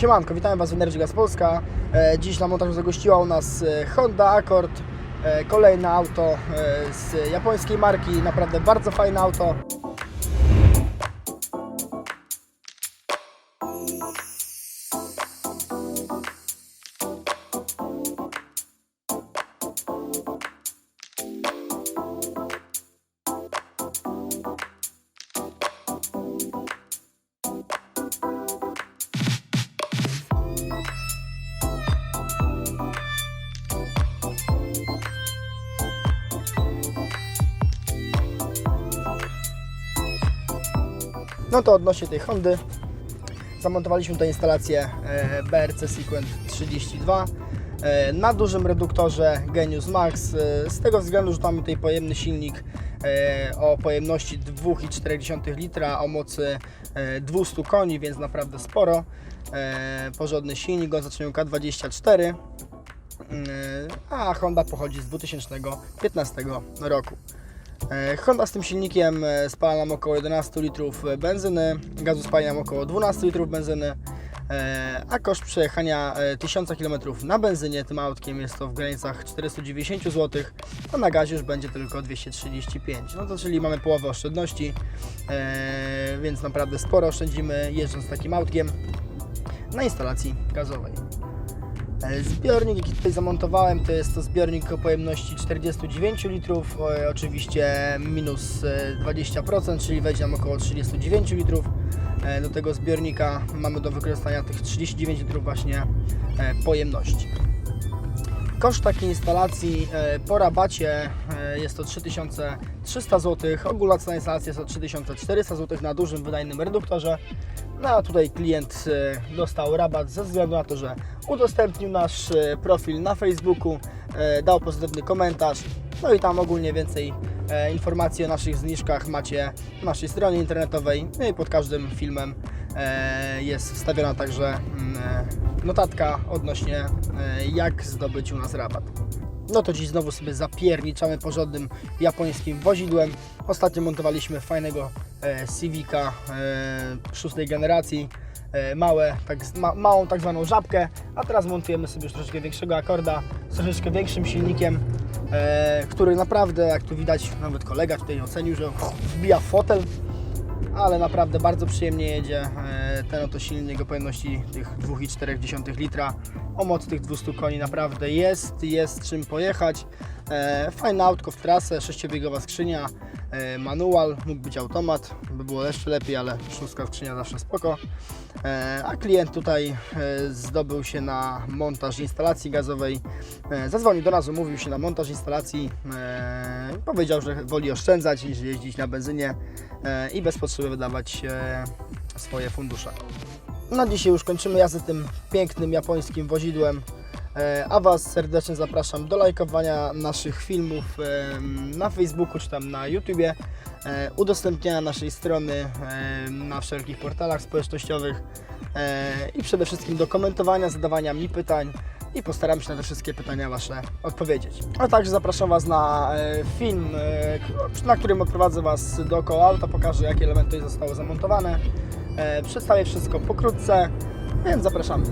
Siemanko, witam Was w Energy Gas Polska. E, Dziś na montażu zagościła u nas e, Honda Accord. E, Kolejne auto z japońskiej marki, naprawdę bardzo fajne auto. No to odnośnie tej Hondy. Zamontowaliśmy tutaj instalację e, BRC Sequent 32 e, na dużym reduktorze Genius Max. e, Z tego względu, że mamy tutaj pojemny silnik o pojemności 2,4 litra, o mocy e, 200 koni, więc naprawdę sporo. Porządny silnik, on zaczynają K24, e, a Honda pochodzi z 2015 roku. E, Honda z tym silnikiem e, spala nam około 11 litrów e, benzyny, gazu spali nam około 12 litrów benzyny, a koszt przejechania e, 1000 km na benzynie tym autkiem jest to w granicach 490 zł, a na gazie już będzie tylko 235. No to czyli mamy połowę oszczędności, więc naprawdę sporo oszczędzimy jeżdżąc takim autkiem na instalacji gazowej. E, Zbiornik, jaki tutaj zamontowałem, to jest to zbiornik o pojemności 49 litrów, e, oczywiście minus e, 20%, czyli wejdzie nam około 39 litrów. E, Do tego zbiornika mamy do wykorzystania tych 39 litrów właśnie e, pojemności. Koszt takiej instalacji e, po rabacie e, jest to 3300 zł. Ogólna cena instalacji jest to 3400 zł na dużym, wydajnym reduktorze. No a tutaj klient e, dostał rabat ze względu na to, że udostępnił nasz profil na Facebooku, dał pozytywny komentarz. No i tam ogólnie więcej e, informacji o naszych zniżkach macie na naszej stronie internetowej. No i pod każdym filmem e, jest wstawiona także mm, e, notatka odnośnie jak zdobyć u nas rabat. No to dziś znowu sobie zapierniczamy porządnym japońskim wozidłem. Ostatnio montowaliśmy fajnego Civica szóstej generacji. E, małe, tak, ma, małą tak zwaną żabkę, a teraz montujemy sobie już troszeczkę większego akorda z troszeczkę większym silnikiem, e, który naprawdę, jak tu widać, nawet kolega tutaj ocenił, że wbija fotel, ale naprawdę bardzo przyjemnie jedzie. E, Ten oto silnik o pojemności tych 2,4 litra, o mocy tych 200 koni naprawdę jest, jest czym pojechać. E, Fajne autko w trasę, sześciobiegowa skrzynia, e, manual, mógł być automat, by było jeszcze lepiej, ale szóstka skrzynia zawsze spoko. E, A klient tutaj zdobył się na montaż instalacji gazowej. Zadzwonił do nas, umówił się na montaż instalacji. Powiedział, że woli oszczędzać niż jeździć na benzynie i bez potrzeby wydawać swoje fundusze. Na dzisiaj już kończymy jazdę tym pięknym japońskim wozidłem. E, A Was serdecznie zapraszam do lajkowania naszych filmów na Facebooku czy tam na YouTubie, e, udostępniania naszej strony e, na wszelkich portalach społecznościowych i przede wszystkim do komentowania, zadawania mi pytań i postaram się na te wszystkie pytania Wasze odpowiedzieć. A także zapraszam Was na film, na którym odprowadzę Was dookoła auta, pokażę jakie elementy zostały zamontowane. Przedstawię wszystko pokrótce, więc zapraszamy.